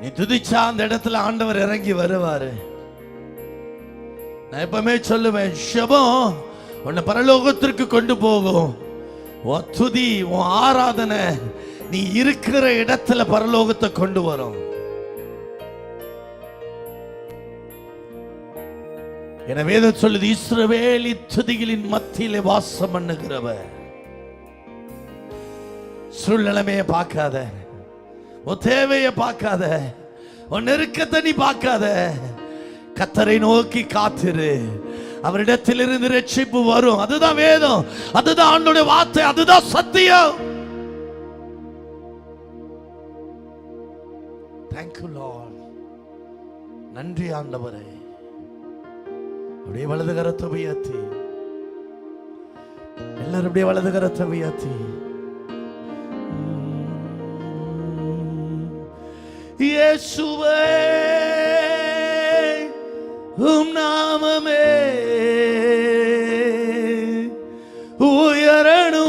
நீ துதிச்சா அந்த இடத்துல ஆண்டவர் இறங்கி வருவாரு. நான் எப்பவுமே சொல்லுவேன் ஷபம் உன்னை பரலோகத்திற்கு கொண்டு போகும். உன் துதி உன் ஆராதனை நீ இருக்கிற இடத்துல பரலோகத்தை கொண்டு வரும். என வேதம் சொல்லுது இஸ்ரவேலி துதிகளின் மத்தியிலே வாசம் பண்ணுகிறவ சூழ்நிலைமையை பார்க்காத. உன் தேவையை பார்க்காத உன் நெருக்கத்தை நீ பார்க்காத. கத்தரை நோக்கி காத்திரு. அவரிடத்திலிருந்து ரட்சிப்பு வரும். அதுதான் வேதம். அதுதான் ஆண்டோட வார்த்தை. அதுதான் சத்தியம். தேங்க்யூ லார்ட் நன்றி ஆண்டவரே. அப்படியே வலது கரத்தை உயர்த்தி. எல்லாரும் அப்படியே வலது கரத்தை உயர்த்தி. இயேசுவே உம் நாமமே. உயரணும்.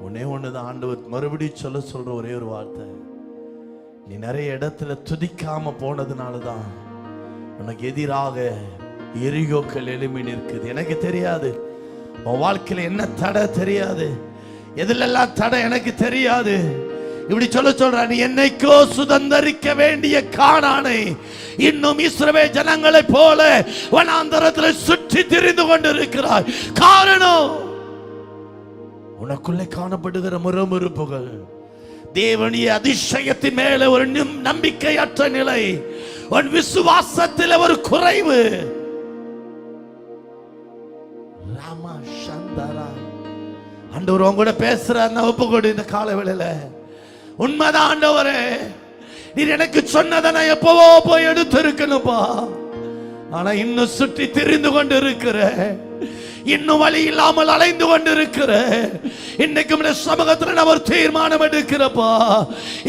உன்னே ஒன்னே ஒண்ணுதான் ஆண்டவர் மறுபடியும் சொல்ல சொல்ற ஒரே ஒரு வார்த்தை. நீ நிறைய இடத்துல துதிக்காம போனதுனால தான் உனக்கு எதிராக எரிகோக்கள் எழுமி நிற்குது. எனக்கு தெரியாது. உன் வாழ்க்கையில என்ன தடை தெரியாது? எதுலெல்லாம் தடை எனக்கு தெரியாது? இப்படி சொல்ல சொல்ற நீ என்னைக்கோ சுதந்தரிக்க வேண்டிய காணானை இன்னும் இஸ்ரவே ஜனங்களைப் போல வனாந்தரத்தில் சுற்றி திரிந்து கொண்டிருக்கிறாய். காரணம் உனக்குள்ளே காணப்படுகிற முறமுறுப்புகள் தேவனிய அதிசயத்தின் மேல ஒரு நம்பிக்கையற்ற நிலை. உன் விசுவாசத்தில் ஒரு குறைவு. ஆண்டவர் உன் கூட பேசுறார் நான் கொடு இந்த கால வேளையில. உண்மைதான் ஆண்டவரே. நீர் எனக்கு சொன்னதை நான் எப்பவோ போய் எடுத்து இருக்கணும்பா ஆனா இன்னும் சுற்றி திரிந்து கொண்டு இருக்கிற இன்னும் வழி இல்லாமல் அலைந்து கொண்டு இருக்கிற இன்னைக்கு சமூகத்தில் நான் ஒரு தீர்மானம் எடுக்கிறப்பா.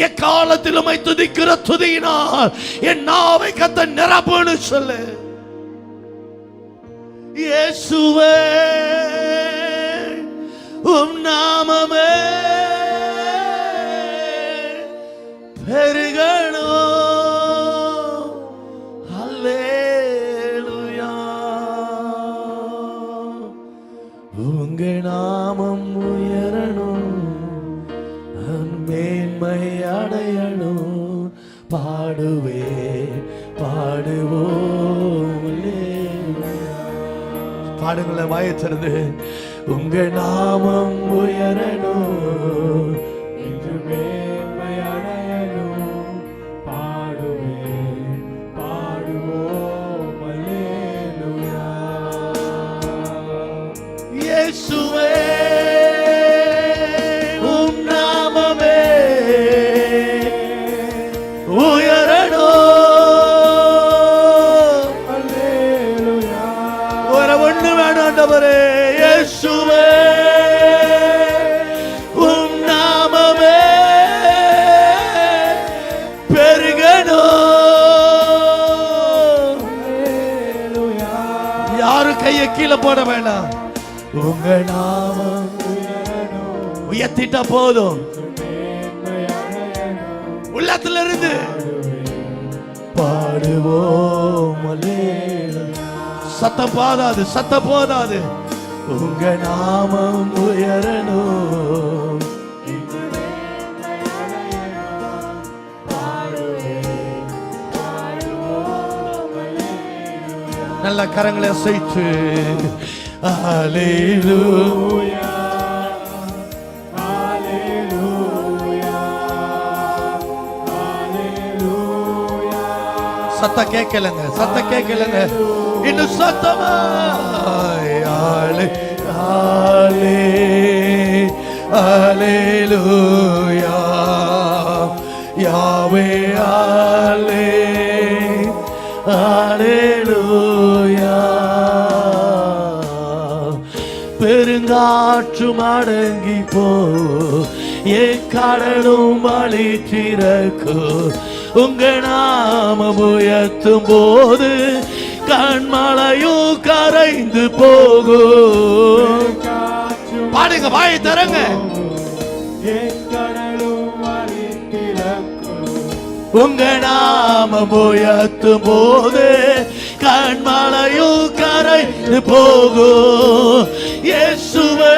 எக்காலத்தில் உம்மை துதிக்கிற துதியினால் என் நாவை கத்த நிரப்புன்னு சொல்லு. இயேசுவே. உம் நாமமே பெருகணோ. அல்லேலுயா. உங்க நாமம் உயரணும் நான் மேன்மை அடையணும். பாடுவே பாடுவோம். அல்லேலூயா. பாடுங்களேன் வாயை திறந்து. உங்க நாமம் உயரணும். போட வேண்டாம். உங்க நாமம் உயர்த்திட்டா போதும். உள்ளத்துல இருந்து பாடுவோம் சத்தம் போதாது சத்தம் போதாது. உங்க நாமம் உயரணும். நல்ல கரங்களை அசைத்து. அல்லேலூயா சத்த கேட்கலங்க சத்த கேட்கலங்க. இன்னும் சத்தமா? ஆலே ஆலே ஆலேலூயா யாவே ஆலே ஆலேலூயா பெருங்காற்றும் அடங்கி போ. என் கடலும் வழி திறக்கு. உங்க நாமம் உயர்த்தும் போது கண்மலையும் கரைந்து போகும் பாடுங்க வாயை தரங்க உங்க நாம உயர்த்தும் போது கண்மலையும் கரைந்து போகும் இயேசுவே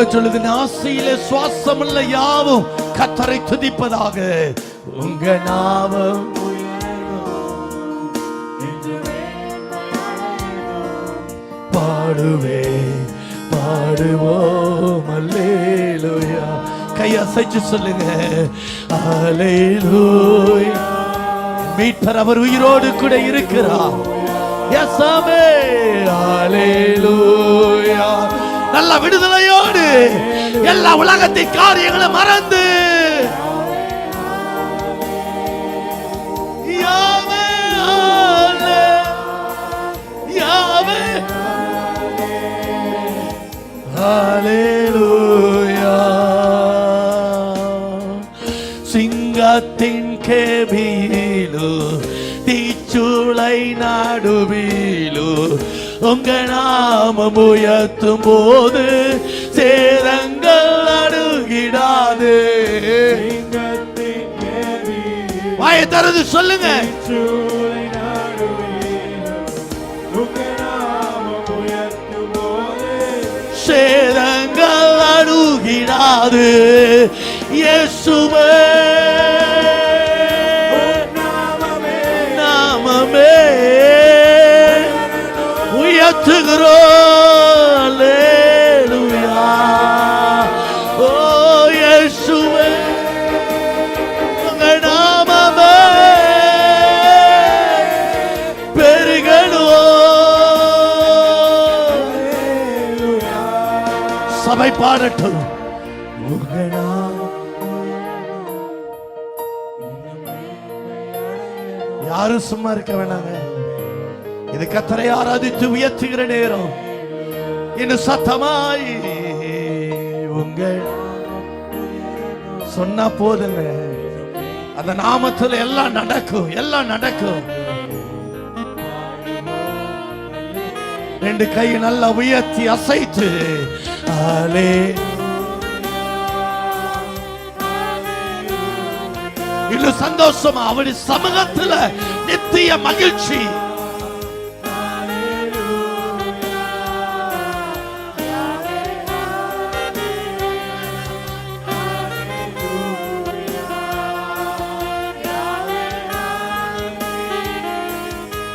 வேதம் சொல்லுது சுவாசம் இல்ல யாவும் கத்தரை துதிப்பதாக. உங்க நாமம் பாடுவே பாடுவோம். அல்லேலூயா. கை அசைச்சு சொல்லுங்க. அல்லேலூயா. மீட்பர் அவர் உயிரோடு கூட இருக்கிறார். எஸ்ஸாமே அல்லேலூயா. நல்ல விடுதலையோடு எல்லா உலகத்தின் காரியங்களை மறந்து. யாவே அல்லே யாவே. ஹalleluya. உங்க நாமம் உயர்த்தும் போது சேதங்கள் அணுகிடாது வாயை தரது சொல்லுங்க. சூளை நடுவிலும் உங்க நாமம் சேதங்கள் அணுகிடாது இயேசுவே. யாரும் சும்மா இருக்க வேணாங்க. இது கத்தரை ஆராதித்து உயர்த்துகிற நேரம். இன்னும் சத்தமாய் உங்கள் சொன்னா போதுங்க. அந்த நாமத்துல எல்லாம் நடக்கும் எல்லாம் நடக்கும். ரெண்டு கை நல்லா உயர்த்தி அசைத்து ஆலே இன்னும் சந்தோஷமா அவருடைய சமூகத்துல நித்திய மகிழ்ச்சி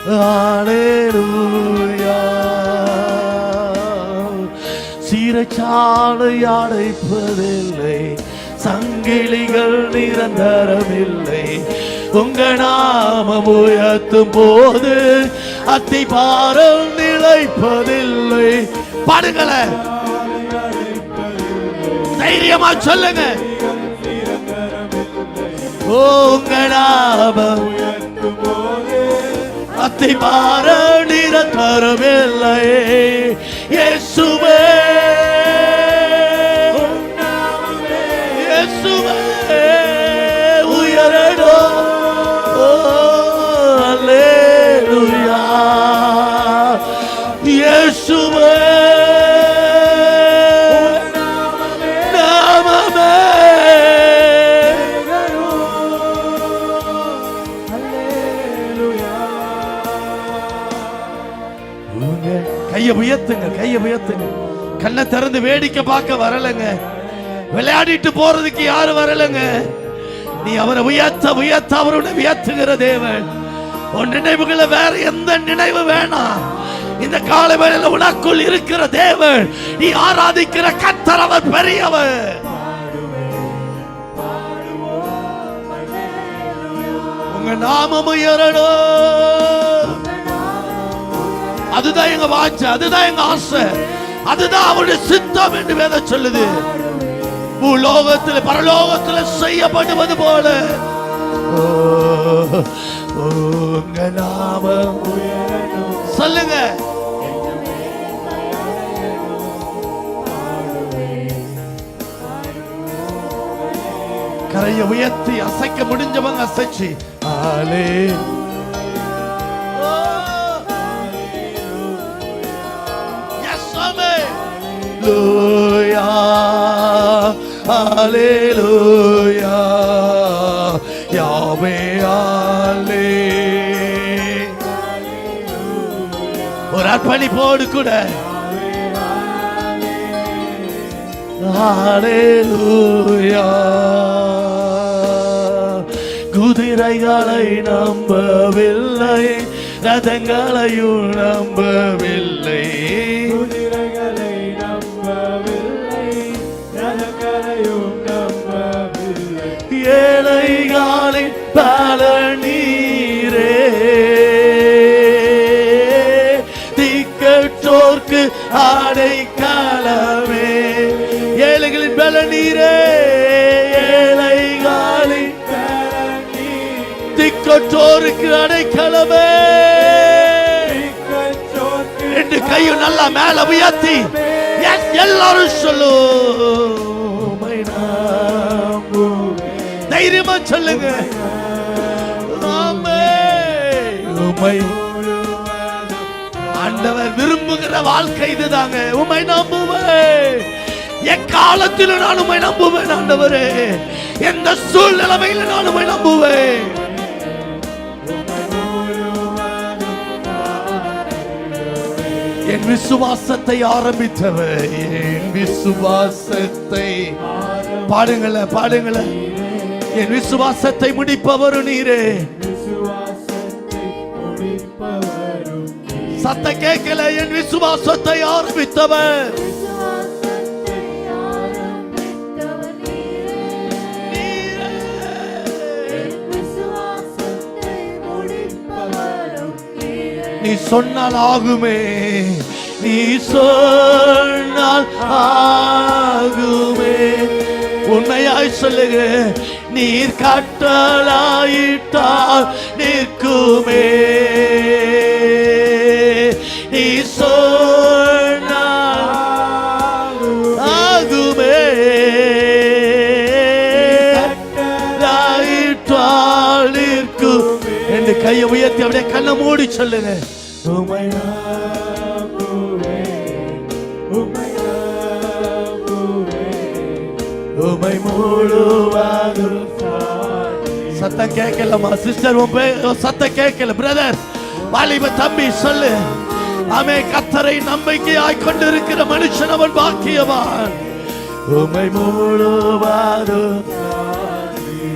Hallelujah. அடைப்பதில்லை சங்கிலிகள் நிரந்தரமில்லை. உங்க நாமம் உயர்த்தும் போது அத்தி பாரம் நிலைப்பதில்லை. பாடுங்கள. தைரியமா சொல்லுங்க. ஓ, உங்க நாமம் உயர்த்தும் நிரந்தரமில்லை. இயேசுவே. இயேசுவே உயரணும் ஓ, அல்லேலூயா. இயேசுவே நாமமே உங்க கைய உயர்த்துங்க கையை உயர்த்துங்க கண்ணை திறந்து வேடிக்கை பார்க்க வரலங்க. விளையாடிட்டு போறதுக்கு யாரும் வரலங்க. நீ அவரை உயர்த்த உயர்த்த அவரோட உயர்த்துகிற தேவன். உன் நினைவுகளை வேற எந்த நினைவு வேணாம். இந்த கால உனக்குள் இருக்கிற தேவன் நீ ஆராதிக்கிற கத்தர் அவர் பெரியவர். உங்க நாமம் உயரணும். அதுதான் எங்க வாஞ்ச அதுதான் எங்க ஆசை. அதுதான் அவருடைய சித்தம் என்று வேத சொல்லுது. பூலோகத்தில் பரலோகத்தில் செய்யப்படுவது போல. ஓ, உங்க நாமம் சொல்லுங்க. கரையை உயர்த்தி அசைக்க முடிஞ்சவங்க அசைச்சு. ஆலே. Hallelujah, Hallelujah, Yahweh. ஒரு அர்ப்பணிப்போடு கூட. குதிரைகளை நம்பவில்லை ரதங்களையும் நம்பவில்லை கற்றோருக்கு அடைக்கலமே. ரெண்டு கையும் நல்லா மேல உயர்த்தி. எல்லாரும் சொல்லு. தைரியமா சொல்லுங்க. ஆமே. ஆண்டவர் விரும்புகிற வாழ்க்கை இதுதாங்க. உமை நம்புவேன். எக்காலத்திலும் நான் உமை நம்புவேன் ஆண்டவரே. எந்த சூழ்நிலைமையில நான் உமை நம்புவேன். என் விசுவாசத்தை ஆரம்பித்தவர். என் விசுவாசத்தை பாடுங்கள பாடுங்கள. என் விசுவாசத்தை முடிப்பவரு நீரே. சத்த கேட்கல என் விசுவாசத்தை ஆரம்பித்தவர். நீ சொன்னால் ஆகுமே. நீ சொன்னால் ஆகுமே. உண்மையாய் சொல்லுங்க நீர் கட்டளாயிட்டால் நிற்குமே. நீ சொன்னால் ஆகுமே. கட்டளாயிட்டால் நிற்கும். ரெண்டு கையை உயர்த்தி அப்படியே கண்ணை மூடி சொல்லுங்க உமையா சத்தம் கேட்கலமா சிஸ்டர் உன் பே- சத்தம் கேட்கல பிரதர் வாலிப தம்பி சொல்லு. அமே கத்தரை நம்பிக்கையாய் கொண்டிருக்கிற மனுஷன் அவன் பாக்கியவான். உமை முழுவதும்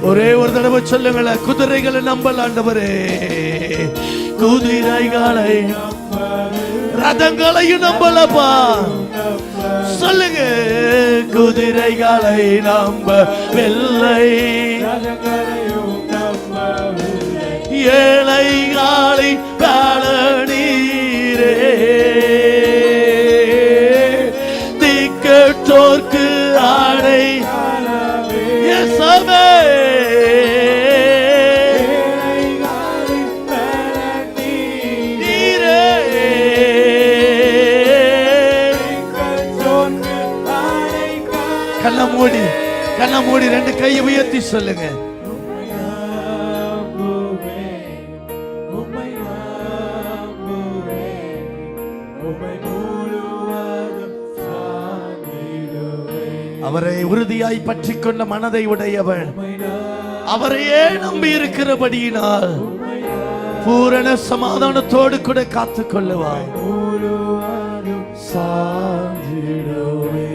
ஒரே ஒரு தடவை சொல்லுங்களேன் குதிரைகளை நம்பல ஆண்டவரே. குதிரைகளை ரதங்களையும் நம்பலப்பா. சொல்லுங்க குதிரைகளை நம்ப வெள்ளை நம்பவில்லை ஏழைகளை பலனீரே திக்கற்றோர்க்கு ஆடை இயேசுவே. கண்ண மூடி கண்ண மூடி ரெண்டு கையை உயர்த்தி சொல்லுங்க. அவரை உறுதியாய் பற்றி கொண்ட மனதை உடையவன் அவரையே நம்பி இருக்கிறபடியினால்? பூரண சமாதானத்தோடு கூட காத்துக் கொள்ளுவாய். சாந்திடுவே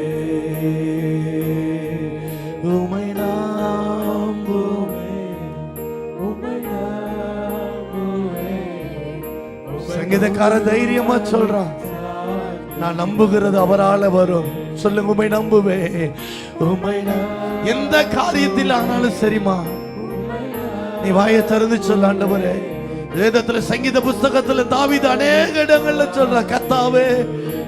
உமை சங்கீதக்கார தைரியமா சொல்றான். நான் நம்புகிறது அவரால வரும். சொல்லுங்க உமை நம்புவே உமை எந்த காரியத்தில் ஆனாலும் சரிமா நீ வாயை திறந்து சொல்ல ஆண்டவரே. வேதத்துல சங்கீத புஸ்தகத்துல தாவீது அநேக இடங்கள்ல சொல்ற கத்தாவே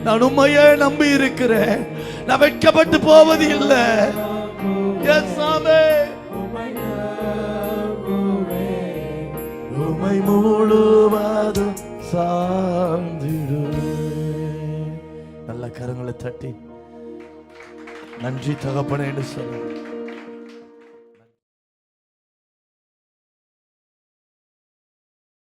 நான் உண்மையே நம்பி இருக்கிறேன். நான் வெட்கப்பட்டு போவது இல்லை. உமை முழுவதும் சார்ந்திடு நல்ல கரங்களை தட்டி. நன்றி தகப்பனே என்று சொல்லுங்க